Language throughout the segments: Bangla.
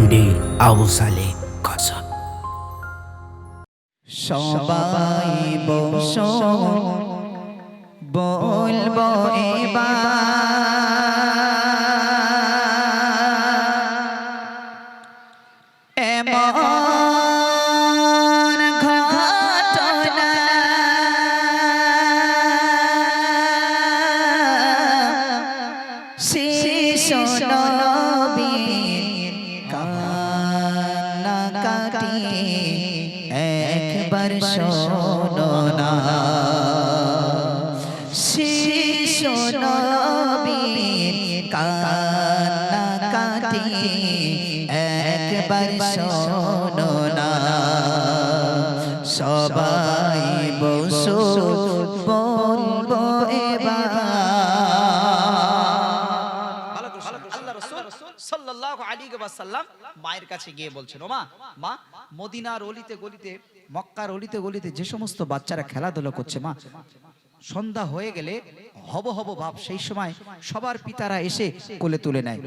এমডি আবু সালে কসব সবাই বসো বলব শোনো না ওয়াসাল্লাম মায়ের কাছে গিয়ে বলছেন ও মা, মদিনার অলিতে গলিতে, মক্কার অলিতে গলিতে যে সমস্ত বাচ্চারা খেলাধুলা করছে, মা, সন্ধ্যা হয়ে গেলে হব হব ভাব সেই সময় সবার পিতারা এসে কোলে তুলে নেয়।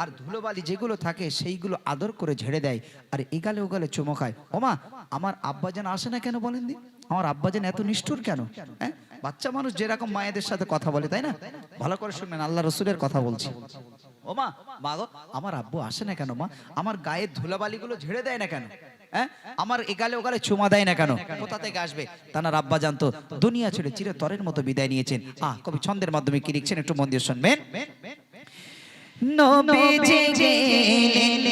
আর ধুলোবালি যেগুলো থাকে সেইগুলো আদর করে ঝেড়ে দেয় আর এগালে ওগালে চুমকায় ওমা, আমার আব্বাজান আসে না কেন বলেন দি? আমার আব্বাজান এত নিষ্ঠুর কেন? হ্যাঁ? বাচ্চা মানুষ যেরকম মায়েদের সাথে কথা বলে, তাই না? ভালো করে শুনবেন, আল্লাহ রসুলের কথা বলছি। ও মা মা গো আমার আব্বু আসে না কেন মা? আমার গায়ের ধুলাবালিগুলো ঝেড়ে দেয় না কেন? হ্যাঁ? আমার এগালে ওগালে চুমা দেয় না কেন? কোথা থেকে আসবে? তানার আব্বা জানতো, দুনিয়া ছেড়ে চিরতরের মতো বিদায় নিয়েছেন। আহ, কবি ছন্দের মাধ্যমে কি লিখছেন একটু মন দিয়ে শুনবেন?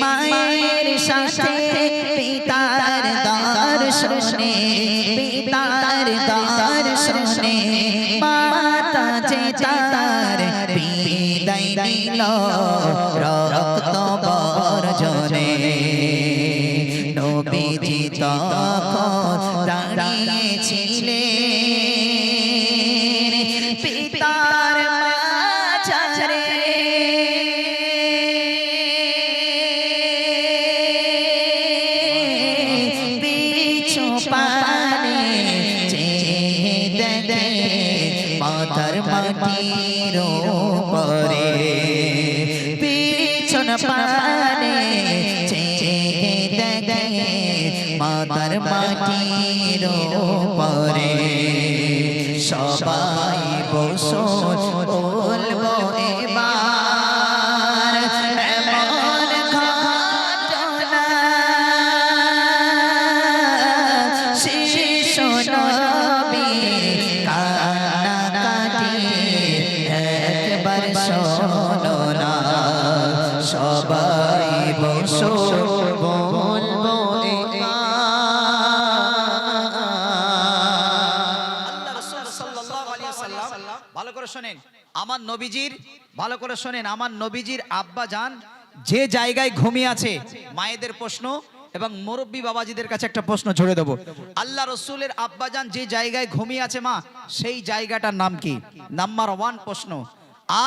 মায়ের সাথে, পিতার দর্শনে পিতার দর্শনে, মাতা যে তার নিল রক্ত বর্জনে নবীজি তখন দাঁড়িয়েছিলেন। মাথার মাটির পরে সবাই আমার নবীজির, ভালো করে শোনেন, আমার নবীজির আব্বা যান, যে জায়গায় ঘুমিয়ে আছে, মায়েদের প্রশ্ন এবং মুরব্বী বাবাজিদের কাছে একটা প্রশ্ন ছড়ে দেবো। আল্লাহ রসুলের আব্বাজান যে জায়গায় ঘুমিয়ে আছে মা, সেই জায়গাটার নাম কি? নাম্বার ওয়ান প্রশ্ন।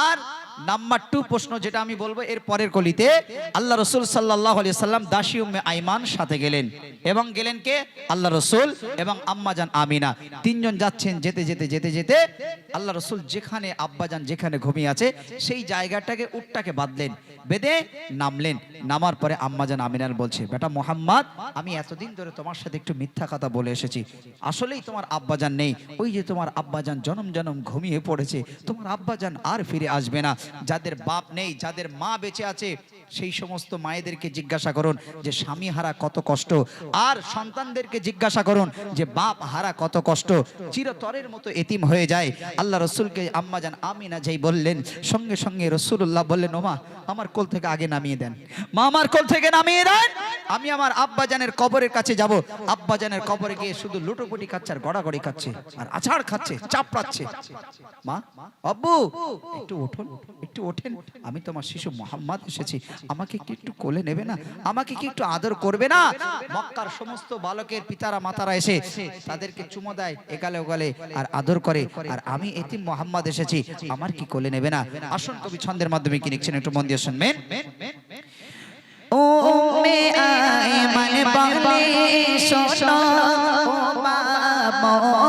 আর নাম্বার টু প্রশ্ন যেটা আমি বলব, এর পরের কলিতে আল্লাহ রসুল সাল্লাহ আলিয়া সাল্লাম দাসী উম্মে আইমান সাথে গেলেন। এবং গেলেন কে? আল্লাহ রসুল এবং আম্মাজান আমিনা। তিনজন যাচ্ছেন যেতে যেতে যেতে যেতে। আল্লাহ রসুল যেখানে আব্বাজান যেখানে ঘুমিয়ে আছে, সেই জায়গাটাকে, উটটাকে বাঁধলেন। বেঁধে নামলেন। নামার পরে আম্মাজান আমিনার বলছে, বেটা মোহাম্মদ, আমি এতদিন ধরে তোমার সাথে একটু মিথ্যা কথা বলে এসেছি। আসলেই তোমার আব্বাজান নেই। ওই যে তোমার আব্বাজান জনম জনম ঘুমিয়ে পড়েছে। তোমার আব্বাজান আর ফিরে আসবে না। যাদের বাপ নেই, যাদের মা বেঁচে আছে, সেই সমস্ত মায়েদেরকে জিজ্ঞাসা করুন যে, স্বামী হারা কত কষ্ট? আর সন্তানদেরকে জিজ্ঞাসা করুন যে, বাপ হারা কত কষ্ট? চিরতরের মতো এতিম হয়ে যায়। আল্লাহ রসুলকে আম্মা যান আমি না যেই বললেন, সঙ্গে সঙ্গে রসুল্লাহ বললেন, ওমা, আমার কোল থেকে আগে নামিয়ে দেন। মা, আমার কোল থেকে নামিয়ে দেন? আমি আমার আব্বাজানের কবরের কাছে যাব। আব্বাজানের কবরে গিয়ে শুধু লুটোপুটি খাচ্ছে আর গড়াগড়ি খাচ্ছে আর আছাড় খাচ্ছে, চাপড়াচ্ছে। মা, আব্বু, একটু উঠুন, একটু ওঠেন। আমি তোমার শিশু মোহাম্মদ এসেছি। আমাকে কি একটু কোলে নেবে না? আমাকে কি একটু আদর করবে না? মক্কার সমস্ত বালকের পিতারা, মাতারা এসে তাদেরকে চুমো দেয়, এগালে ওগালে আর আদর করে। আর আমি এতিম মোহাম্মদ এসেছি। আমার কি কোলে নেবে না? আসুন কবি ছন্দের মাধ্যমে কি লিখছেন? একটু মন দিয়ে শুনবেন। উম্মে আইমান বলে শোনো ও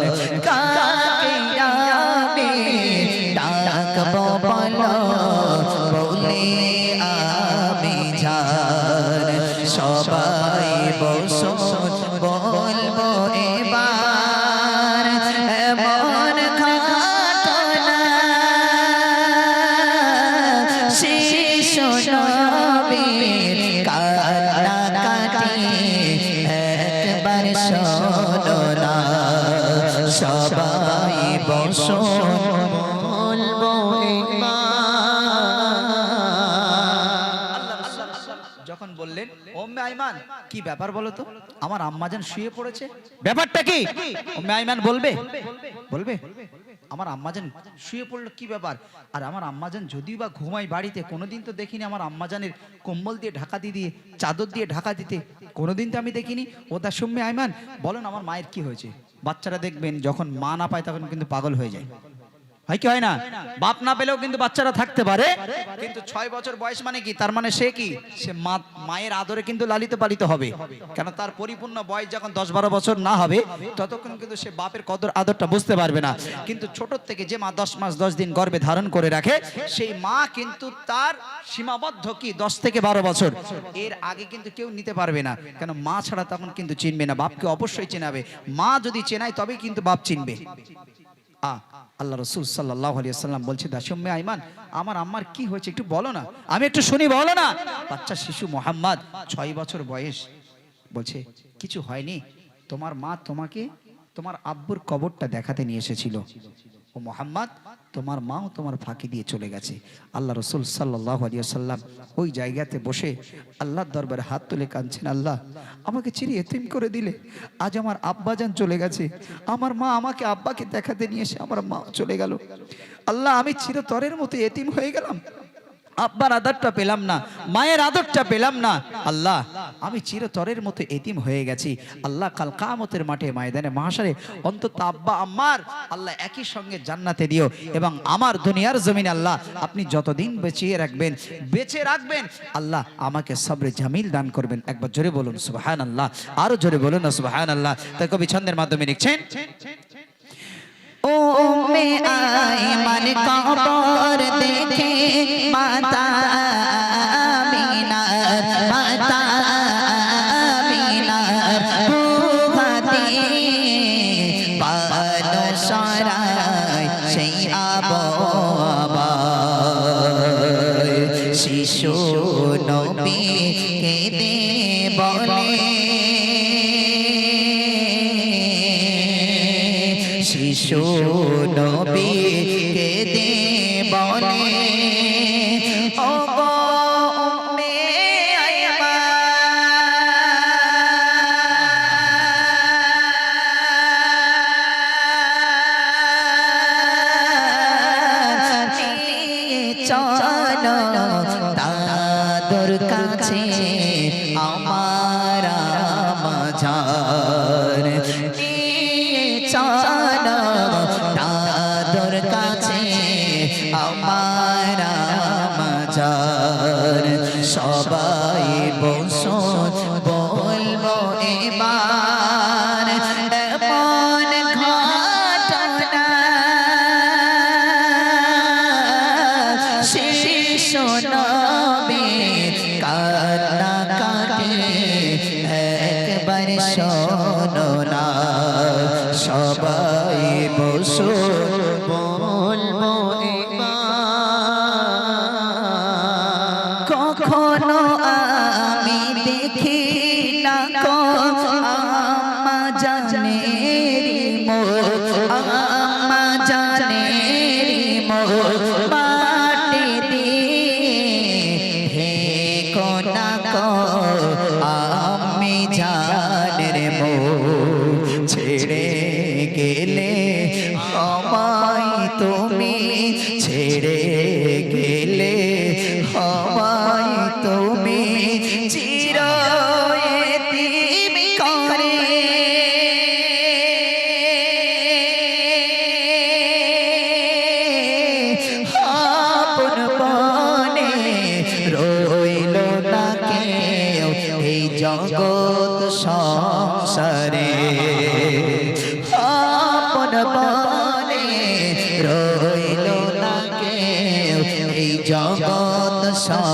বসো বলব যখন বললেন ওম্মে আইমান কি ব্যাপার বলো তো? আমার আম্মাজান শুয়ে পড়েছে? ব্যাপারটা কি? ওম্মে আইমান বলবে বলবে। আমার আম্মাজান শুয়ে পড়ল, কি ব্যাপার? আর আমার আম্মাজান যদিও বা ঘুমাই বাড়িতে, কোনোদিন তো দেখিনি আমার আম্মাজানের কম্বল দিয়ে ঢাকা দিয়ে দিয়ে, চাদর দিয়ে ঢাকা দিতে, কোনোদিন তো আমি দেখিনি। ও তার সৌম্যে, আইমান, বলেন আমার মায়ের কি হয়েছে? বাচ্চারা দেখবেন যখন মা না পায় তখন কিন্তু পাগল হয়ে যায়। হয় কি হয় না? বাপ না পেলেও কিন্তু বাচ্চারা থাকতে পারে। কিন্তু ছয় বছর বয়স মানে কি? তার মানে সে কি? সে মায়ের আদরে কিন্তু লালিত পালিত হবে। কেন তার পরিপূর্ণ বয়স যখন দশ বারো বছর না হবে, ততক্ষণ কিন্তু সে বাপের কদর, আদরটা বুঝতে পারবে না। কিন্তু ছোট থেকে যে মা দশ মাস দশ দিন গর্ভে ধারণ করে রাখে, সেই মা কিন্তু তার সীমাবদ্ধ কি? দশ থেকে বারো বছর। এর আগে কিন্তু কেউ নিতে পারবে না। কেন মা ছাড়া তখন কিন্তু চিনবে না। বাপকে অবশ্যই চেনাবে। মা যদি চেনায় তবেই কিন্তু বাপ চিনবে। আ আল্লাহ রসুল সাল্লাহ সাল্লাম বলছে, দাসম্মে আইমান, আমার আম্মার কি হয়েছে একটু বলো না। আমি একটু শুনি, বলো না। বাচ্চা শিশু মোহাম্মদ, ছয় বছর বয়স। বলছে, কিছু হয়নি। তোমার মা তোমাকে, তোমার আব্বুর কবরটা দেখাতে নিয়ে এসেছিল। ও মোহাম্মদ, তোমার মাও তোমার ফাঁকি দিয়ে চলে গেছে। আল্লাহ রসুল সাল্লাহ সাল্লাম ওই জায়গাতে বসে আল্লাহর দরবারে হাত তুলে কাঁদছেন, আল্লাহ, আমাকে চিরি এতিম করে দিলে, আজ আমার আব্বা আব্বাজান চলে গেছে। আমার মা আমাকে আব্বাকে দেখাতে নিয়ে এসে আমার মা চলে গেল। আল্লাহ, আমি চিরতরের মতো এতিম হয়ে গেলাম। আব্বার আদরটা পেলাম না, মায়ের আদরটা পেলাম না। আল্লাহ আমি চিরতরের মতো এতিম হয়ে গেছি। আল্লাহ কাল কামতের মাঠে ময়দানে মহাসারে অন্তত আব্বা, আম্মার, আল্লাহ একই সঙ্গে জান্নাতে দিও। এবং আমার দুনিয়ার জমিন আল্লাহ, আপনি যতদিন বেঁচিয়ে রাখবেন, বেঁচে রাখবেন, আল্লাহ আমাকে সবরে জামিল দান করবেন। একবার জোরে বলুন সুবাহান আল্লাহ আরও জোরে বলুন না সুবাহান আল্লাহ তাই কবি ছন্দের মাধ্যমে লিখছেন, ও মে আইমান কবর দেখে শিশু নবী কেঁদে নিয়ে চলো দাদুর কাছে আমার শিশু নবী কান্না কাটে। একবার শোনো না, সবাই বসো বলব কখনো আমি দেখি না কো আম্মা জানেরি মোর।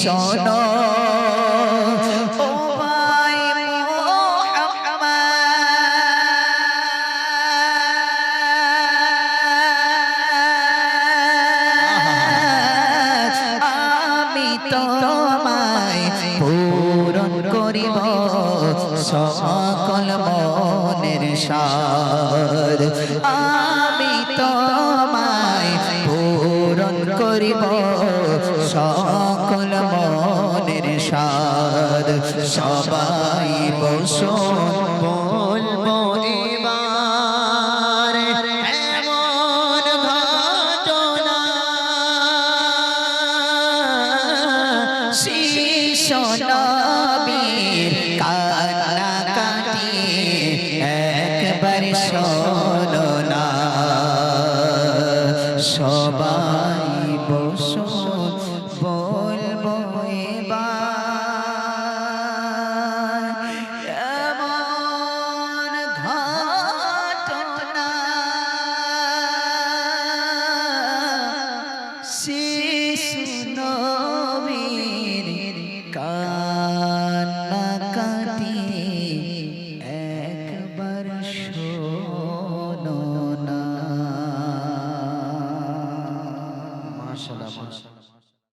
শোনো, ও ভাই মোহাম্মদ, আমি তোমায় পূরণ করিব। সকল মনের সার আমি তোমায় পূরণ করিব। বসন